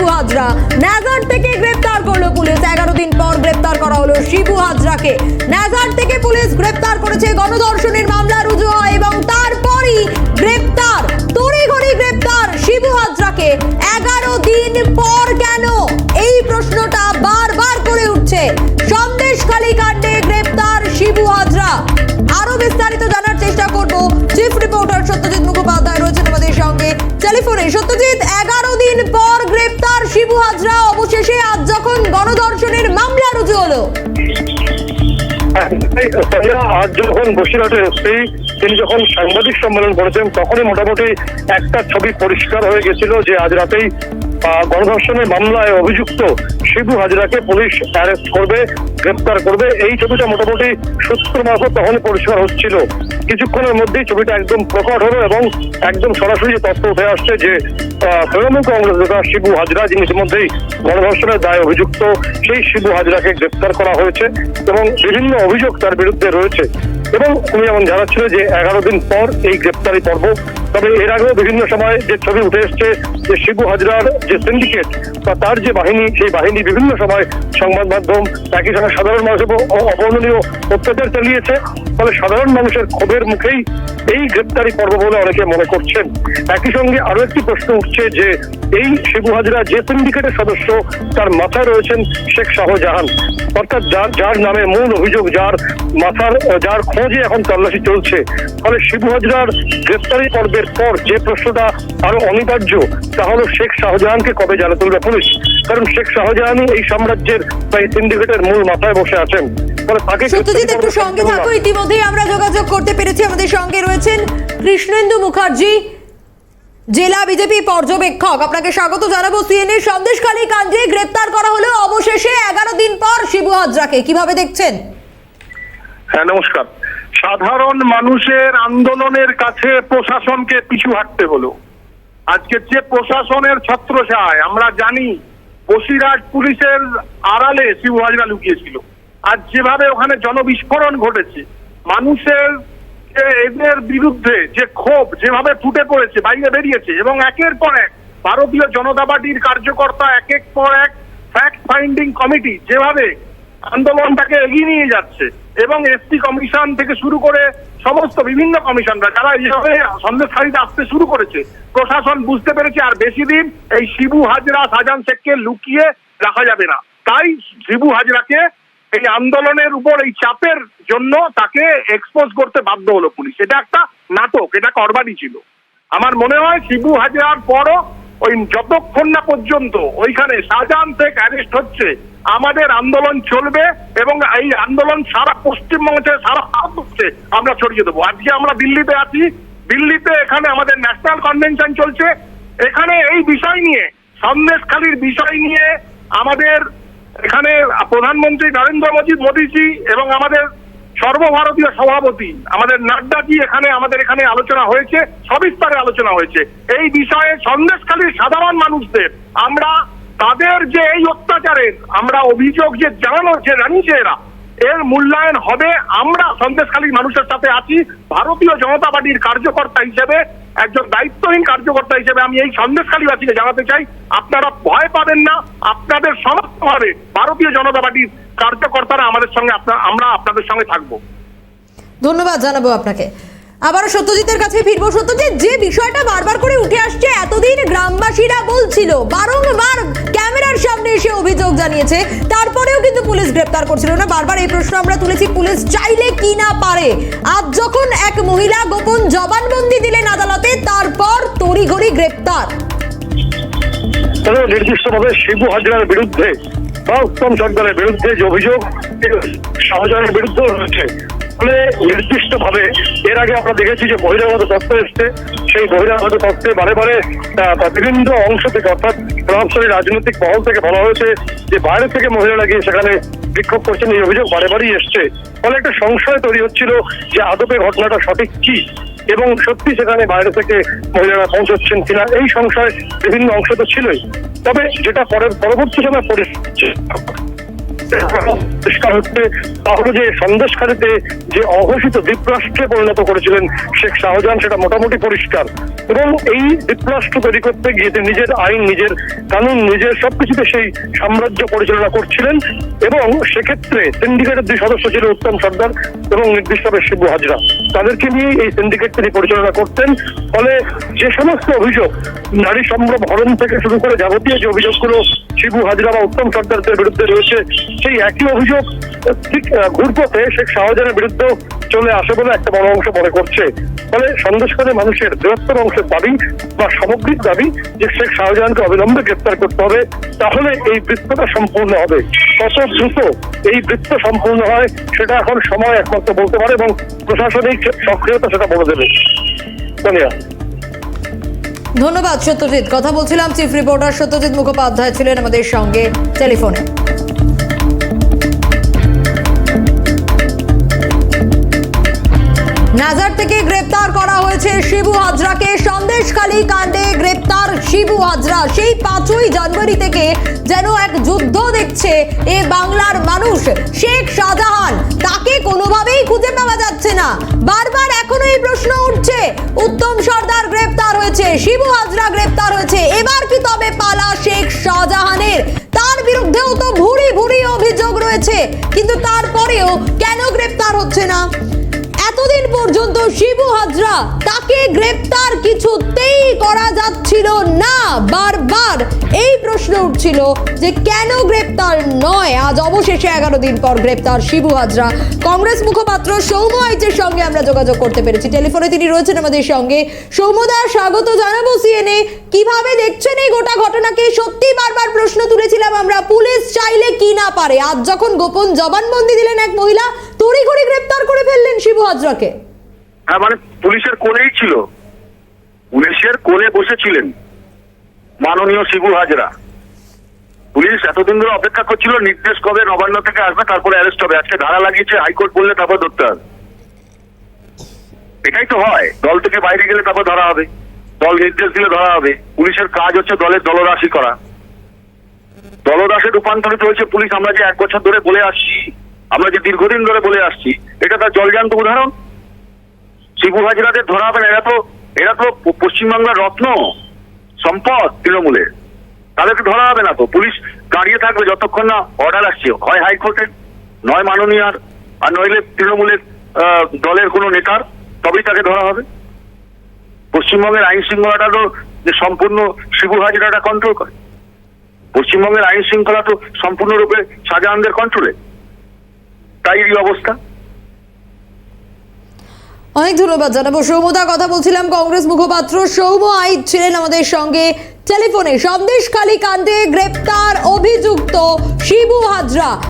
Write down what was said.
শিবু হাজরা। নাজার থেকে গ্রেপ্তার করল পুলিশ। এগারো দিন পর গ্রেপ্তার করা হলো শিবু হাজরাকে। শিবু হাজরা, অবশেষে আজ যখন গণধর্ষণের মামলা রুজু হলো। আজ যখন বসিরহাটে এসছি, তিনি যখন সাংবাদিক সম্মেলন করেছেন, তখনই মোটামুটি একটা ছবি পরিষ্কার হয়ে গেছিল যে আজ রাতেই গণধর্ষণের মামলায় অভিযুক্ত শিবু হাজরাকে পুলিশ অ্যারেস্ট করবে, গ্রেপ্তার করবে। এই ছবিটা মোটামুটি সূত্র মারফত তখন পরিষ্কার হচ্ছিল। কিছুক্ষণের মধ্যেই ছবিটা একদম প্রকট হলো এবং একদম সরাসরি তথ্য উঠে আসছে যে তৃণমূল কংগ্রেস নেতা শিবু হাজরা, যিনি ইতিমধ্যেই গণধর্ষণের দায়ে অভিযুক্ত, সেই শিবু হাজরাকে গ্রেপ্তার করা হয়েছে এবং বিভিন্ন অভিযোগ তার বিরুদ্ধে রয়েছে। এবং তুমি যেমন জানাচ্ছিলে যে, এগারো দিন পর এই গ্রেপ্তারি পর্ব। তবে এর আগেও বিভিন্ন সময় যে ছবি উঠে এসছে যে শিবু হাজরার যে সিন্ডিকেট বা তার যে বাহিনী, সেই বাহিনী বিভিন্ন সময় সংবাদ মাধ্যম, একই সঙ্গে সাধারণ মানুষের অবর্ণনীয় অত্যাচার চালিয়েছে। ফলে সাধারণ মানুষের ক্ষোভের মুখেই এই গ্রেপ্তারি পর্ব বলে অনেকে মনে করছেন। একই সঙ্গে আরও একটি প্রশ্ন উঠছে যে, এই শিবু হাজরা যে সিন্ডিকেটের সদস্য, তার মাথায় রয়েছেন শেখ শাহজাহান। অর্থাৎ যার যার নামে মূল অভিযোগ, যার মাথার যার খোঁজে এখন তল্লাশি চলছে। ফলে শিবু হাজরার গ্রেপ্তারি পর্বের পর যে প্রশ্নটা আরও অনিবার্য, তা হলো শেখ শাহজাহানকে কবে জানা তুলবে পুলিশ? কারণ শেখ শাহজাহানই এই সাম্রাজ্যের বা এই সিন্ডিকেটের মূল মাথায় বসে আছেন। ফলে তাকে সত্যজিৎ একটু সঙ্গে থাকো ইতিমধ্যেই আমরা যোগাযোগ করতে পেরেছি। আমাদের সঙ্গে রয়েছেন কৃষ্ণেন্দু মুখার্জি জেলা বিজেপি পর্যবেক্ষক। আপনাকে স্বাগত জানাব সিএনএ সন্দেশখালী কাণ্ডে। গ্রেপ্তার করা হলো অবশেষে এগারো দিন পর শিবু হাজরাকে। কীভাবে দেখছেন? হ্যাঁ নমস্কার। সাধারণ মানুষের আন্দোলনের কাছে প্রশাসনকে পিছু হাঁটতে হলো। আজকে যে প্রশাসনের ছত্রছায় আমরা জানি বসিরহাট পুলিশের আড়ালে শিবহাজরা লুকিয়েছিল। আর যেভাবে ওখানে জনবিস্ফোরণ ঘটেছে, মানুষের এদের বিরুদ্ধে যে ক্ষোভ যেভাবে ফুটে পড়েছে, বাইরে বেরিয়েছে, এবং একের পর এক ভারতীয় জনতা পার্টির কার্যকর্তা এক এক পর এক ফ্যাক্ট ফাইন্ডিং কমিটি যেভাবে আন্দোলনটাকে এগিয়ে নিয়ে যাচ্ছে এবং এসটি কমিশন থেকে শুরু করে সমস্ত বিভিন্ন কমিশনরা যারা এইভাবে সন্দেশখালিতে আসতে শুরু করেছে, প্রশাসন বুঝতে পেরেছে আর বেশি দিন এই শিবু হাজরা, সাজান শেখকে লুকিয়ে রাখা যাবে না। তাই শিবু হাজরাকে এই আন্দোলনের উপর এই চাপের জন্য তাকে এক্সপোজ করতে বাধ্য হলো পুলিশ। এটা একটা নাটক, এটা করবারই ছিল। আমার মনে হয় শিবু হাজরার পরও ওই যতক্ষণ না পর্যন্ত ওইখানে শাহজাহান শেখ অ্যারেস্ট হচ্ছে আমাদের আন্দোলন চলবে এবং এই আন্দোলন সারা পশ্চিমবঙ্গে সারা ভারতবর্ষে আমরা ছড়িয়ে দেবো। আজকে আমরা দিল্লিতে আছি। দিল্লিতে এখানে আমাদের ন্যাশনাল কনভেনশন চলছে। এখানে এই বিষয় নিয়ে, সন্দেশখালীর বিষয় নিয়ে আমাদের এখানে প্রধানমন্ত্রী নরেন্দ্র মোদী, মোদীজি এবং আমাদের সর্বভারতীয় সভাপতি, আমাদের নাড্ডাজি এখানে, আমাদের এখানে আলোচনা হয়েছে, সবিস্তারে আলোচনা হয়েছে। এই বিষয়ে সন্দেশখালীর সাধারণ মানুষদের আমরা তাদের যে এই অত্যাচারের আমরা অভিযোগ যে জানানো যে জানিয়েছে এরা, এর মূল্যায়ন হবে। আমরা সন্দেশখালীর মানুষের সাথে আছি। ভারতীয় জনতা পার্টির কার্যকর্তা হিসেবে, একজন দায়িত্বহীন কার্যকর্তা হিসেবে আমি এই সন্দেশখালীবাসীকে জানাতে চাই, আপনারা ভয় পাবেন না। আপনাদের সমস্তভাবে ভারতীয় জনতা পার্টির কার্যকর্তারা আমাদের সঙ্গে আমরা আপনাদের সঙ্গে থাকব। ধন্যবাদ জানাব আপনাকে। আবারও সত্যজিতের কাছে ফিরবো। সত্যজিৎ, যে বিষয়টা বারবার করে উঠে আসছে, এতদিন গ্রামবাসীরা বলছিল, বারংবার ক্যামেরার সামনে এসে অভিযোগ জানিয়েছে। তারপরেও কিন্তু পুলিশ গ্রেপ্তার করছিল না। বারবার এই প্রশ্ন আমরা তুলেছি, পুলিশ চাইলে কি না পারে? আজ যখন এক মহিলা গোপন জবানবন্দি দিলেন আদালতে, তারপর তড়িঘড়ি গ্রেপ্তার। নির্দিষ্টভাবে শিবু হাজরার বিরুদ্ধে বা উত্তম সরকারের বিরুদ্ধে যে অভিযোগ শাহজাহানের বিরুদ্ধেও রয়েছে। ফলে নির্দিষ্টভাবে, এর আগে আমরা দেখেছি যে বহিরাগত তত্ত্ব এসছে। সেই বহিরাগত তত্ত্বে বারে বারে বিভিন্ন অংশ থেকে অর্থাৎ প্রভাবশালী রাজনৈতিক মহল থেকে বলা হয়েছে যে বাইরে থেকে মহিলারা গিয়ে সেখানে বিক্ষোভ করছেন, এই অভিযোগ বারে বারেই এসছে। ফলে একটা সংশয় তৈরি হচ্ছিল যে আদপে ঘটনাটা সঠিক কি, এবং সত্যি সেখানে বাইরে থেকে মহিলারা পৌঁছচ্ছেন কিনা, এই সংশয় বিভিন্ন অংশ তো ছিলই। তবে যেটা পরে পরবর্তী সময় পরিষ্কার হচ্ছে, তাহলে যে সন্দেশখালীতে যে অঘোষিত দ্বীপরাষ্ট্রে পরিণত করেছিলেন শেখ শাহজাহান সেটা মোটামুটি পরিষ্কার। এবং এই দ্বীপরাষ্ট্র তৈরি করতে গিয়ে তিনি নিজের আইন, নিজের কানুন, নিজের সবকিছুতে সেই সাম্রাজ্য পরিচালনা করছিলেন এবং সেক্ষেত্রে সিন্ডিকেটের দুই সদস্য ছিল উত্তম সর্দার এবং নির্দিষ্টভাবে শিবু হাজরা। তাদেরকে নিয়ে এই সিন্ডিকেট তিনি পরিচালনা করতেন। ফলে যে সমস্ত অভিযোগ, নারী সম্ভ্রম হরণ থেকে শুরু করে যাবতীয় যে অভিযোগগুলো শিবু হাজরা বা উত্তম সর্দারদের বিরুদ্ধে রয়েছে, সেই একই অভিযোগ, ঠিক ঘুরপথে শেখ শাহজাহানের বিরুদ্ধেও চলে আসে বলে একটা বড় অংশ মনে করছে। ফলে সন্দেশ করে মানুষের বৃহত্তর অংশের দাবি বা সামগ্রিক দাবি যে শেখ শাহজাহানকে অবিলম্বে গ্রেপ্তার করতে হবে, তাহলে এই বৃত্তটা সম্পূর্ণ হবে। কত দ্রুত এই বৃত্ত সম্পূর্ণ হয়, সেটা এখন সময় একমাত্র বলতে পারে এবং প্রশাসনিক সক্রিয়তা সেটা বলে দেবে। ধন্যবাদ সত্যজিৎ। কথা বলছিলাম চিফ রিপোর্টার সত্যজিৎ মুখোপাধ্যায় ছিলেন আমাদের সঙ্গে টেলিফোনে। নাজার থেকে গ্রেপ্তার করা হয়েছে শিবু হাজরাকে। সন্দেশখালী কাণ্ডে গ্রেপ্তার শিবু হাজরা। সেই পাঁচই জানুয়ারি থেকে যেন এক যুদ্ধ দেখছে এ বাংলার মানুষ। শেখ শাহজাহান তাকে কোনোভাবেই খুঁজে পাওয়া যাচ্ছে না। বারবার এখনও এই প্রশ্ন উঠছে, উত্তম সর্দার গ্রেপ্তার হয়েছে, শিবু হাজরা গ্রেপ্তার হয়েছে, এবার কি তবে পালা শেখ শাহজাহানের? হাজরা, তাকে গ্রেপ্তার কিছুতেই করা যাচ্ছিল না। বারবার এই প্রশ্ন উঠছিল যে কেন গ্রেপ্তার নয়? আজ অবশেষে এগারো দিন পর গ্রেপ্তার শিবু হাজরা। কংগ্রেস মুখপাত্র সৌম্য আইচের সঙ্গে আমরা যোগাযোগ করতে পেরেছি। টেলিফোনে তিনি রয়েছেন আমাদের সঙ্গে। সৌম্যদা স্বাগত জানাব সিএনএ। কীভাবে দেখছেন এই গোটা ঘটনাকে? সত্যি বারবার প্রশ্ন তুলেছিলাম আমরা, পুলিশ চাইলে কি না পারে? আজ যখন গোপন জবানবন্দি দিলেন এক মহিলা, তড়িঘড়ি গ্রেপ্তার করে ফেললেন শিবু হাজরাকে। হ্যাঁ মানে পুলিশের কোলেই ছিল। পুলিশের কোলে বসেছিলেন মাননীয় শিবু হাজরা। পুলিশ এতদিন ধরে অপেক্ষা করছিল, নির্দেশ কবে নবান্ন থেকে আসবে, তারপরে অ্যারেস্ট হবে। আজকে ধারা লাগিয়েছে, হাইকোর্ট বললে তারপর ধরতে হবে। এটাই তো হয়, দল থেকে বাইরে গেলে তারপর ধরা হবে। দল নির্দেশ দিলে ধরা হবে। পুলিশের কাজ হচ্ছে দলের দলরাশি করা। দলদাসে রূপান্তরিত হয়েছে পুলিশ, আমরা যে এক বছর ধরে বলে আসছি, আমরা যে দীর্ঘদিন ধরে বলে আসছি, এটা তার জলজান্ত উদাহরণ। শিবু হাজরাদের ধরা হবে না। এরা তো এরা তো পশ্চিমবাংলার রত্ন। সম্পদ তৃণমূলের। তাদেরকে ধরা হবে না তো। পুলিশ দাঁড়িয়ে থাকবে যতক্ষণ না অর্ডার আসছে। হয় হাইকোর্টের নয় মাননীয়ার, আর নইলে তৃণমূলের দলের কোনো নেতার, তবেই তাকে ধরা হবে। পশ্চিমবঙ্গের আইন শৃঙ্খলাটা তো সম্পূর্ণ শিবু হাজরাটা কন্ট্রোল করে। পশ্চিমবঙ্গের আইন শৃঙ্খলা তো সম্পূর্ণরূপে শাহজাহানদের কন্ট্রোলে তাই এই অবস্থা। অনেক ধন্যবাদ জানাব। সৌমদা কথা বলছিলাম কংগ্রেস মুখপাত্র। সৌম আইদ ছিলেন আমাদের সঙ্গে। টেলিফোনে সন্দেশখালী কাণ্ডে গ্রেপ্তার অভিযুক্ত শিবু হাজরা।